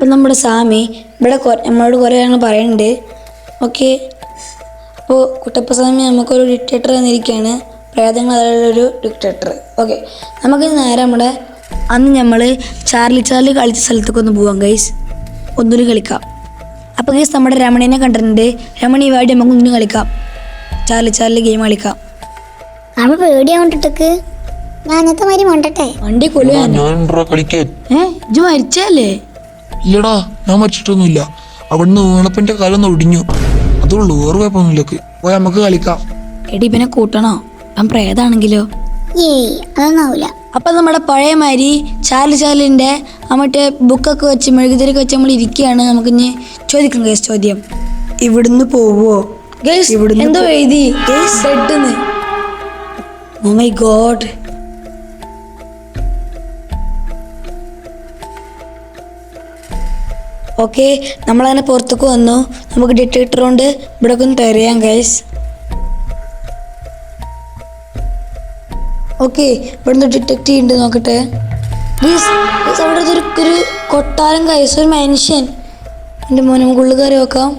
അപ്പം നമ്മുടെ സ്വാമി ഇവിടെ നമ്മളോട് കുറേ കാര്യങ്ങൾ പറയുന്നുണ്ട് ഓക്കെ? അപ്പോൾ കുട്ടപ്പ സ്വാമി നമുക്കൊരു ഡിക്റ്റേറ്റർ തന്നിരിക്കുകയാണ് പ്രേതങ്ങൾ ഒരു ഡിക്റ്റേറ്റർ ഓക്കെ? നമുക്ക് നേരെ നമ്മുടെ അന്ന് നമ്മൾ ചാർലി ചാർലി കളിച്ച സ്ഥലത്തേക്ക് ഒന്ന് പോവാം ഗൈസ് ഒന്നുകൂടി കളിക്കാം. അപ്പോൾ ഗൈസ് നമ്മുടെ രമണീനെ കണ്ടിട്ടുണ്ട്. രമണി വേണ്ടി നമുക്ക് ഒന്നും കളിക്കാം. ചാർലി ചാർലി ഗെയിം കളിക്കാം. അവ പേടിയാവണ്ടിട്ടക്ക് ഞാൻ അങ്ങനത്തെ മാതിരി മണ്ടട്ടെ. വണ്ടി കൊല്ലുക ഞാൻ കളിക്കാൻ. ഏ? ഇജ് മരിച്ചല്ലേ ഇല്ലടാ ഞാൻ മരിച്ചിട്ടൊന്നുമില്ല. അവിടുന്ന് വീണപ്പന്റെ കാലൊന്ന് ഒടിഞ്ഞു. അതുള്ളൂ വേറെ കുഴപ്പമൊന്നുമില്ലക്ക് പോയി നമുക്ക് കളിക്കാം. എടി ഇവനെ കൂട്ടണോ? ഞാൻ പ്രേതാണെങ്കിലോ? ഏയ് അതൊന്നും ആവൂല അപ്പം നമ്മുടെ പഴയ മാതിരി ചാലു ചാലിന്റെ ആ മറ്റേ ബുക്കൊക്കെ വെച്ച് മെഴുകുതിരിയൊക്കെ വെച്ച് നമ്മൾ ഇരിക്കുകയാണ് നമുക്ക് ഇനി ചോദിക്കാം ഗേസ് ചോദ്യം. ഇവിടുന്ന് പോവോ? ഗേസ് ഇവിടുന്ന് എന്തോ എഴുതി? Guys. Oh my god okay നമ്മളങ്ങനെ പുറത്തേക്ക് വന്നു. നമുക്ക് ഡിറ്റക്ടർ കൊണ്ട് ഇവിടെ ഒന്ന് തെരയാം ഗൈസ് ഓക്കെ ഇവിടുന്ന് ഡിറ്റക്ട് ചെയ്യുന്നുണ്ട് നോക്കട്ടെ. അവിടെ ഒരു കൊട്ടാരം കൈസ് ഒരു മനുഷ്യൻ എന്റെ മോനെ നമുക്ക് ഉള്ളിൽ വെക്കാം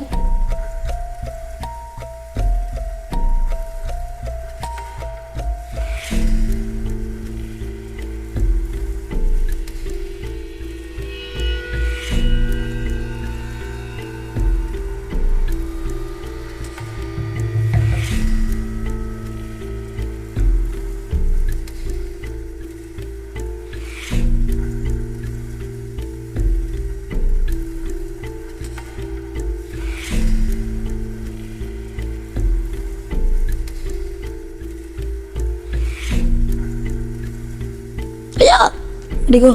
അടിക്കോ.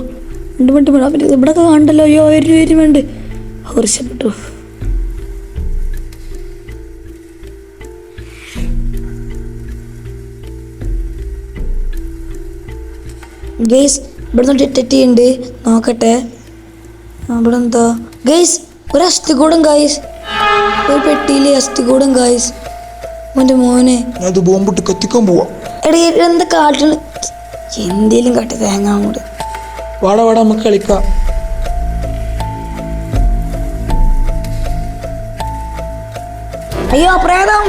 രണ്ട് മിനിറ്റ് വേണം പിന്നെ ഇവിടെ കാണണ്ടല്ലോ. അയ്യോ ഒരു പേര് വേണ്ട ഹർഷപ്പെട്ടു ഗേസ് നിന്ന് ടെറ്റി ഉണ്ട് നോക്കട്ടെ. ഇവിടെ എന്താ ഗെയ്സ് ഒരു അസ്ഥികൂടം ഗൈസ് ഒരു പെട്ടിയിൽ അസ്ഥികൂടം ഗൈസ് മോന്റെ മോനെ. ബോംബിട്ട് കത്തിക്കാൻ പോവാം. എടാ എന്താ കാട്ടണ എന്തേലും കാട്ടി തേങ്ങ അങ്ങോട്ട്. വാടാ വാടാ നമുക്ക് കളിക്കാം. അയ്യോ പ്രേതം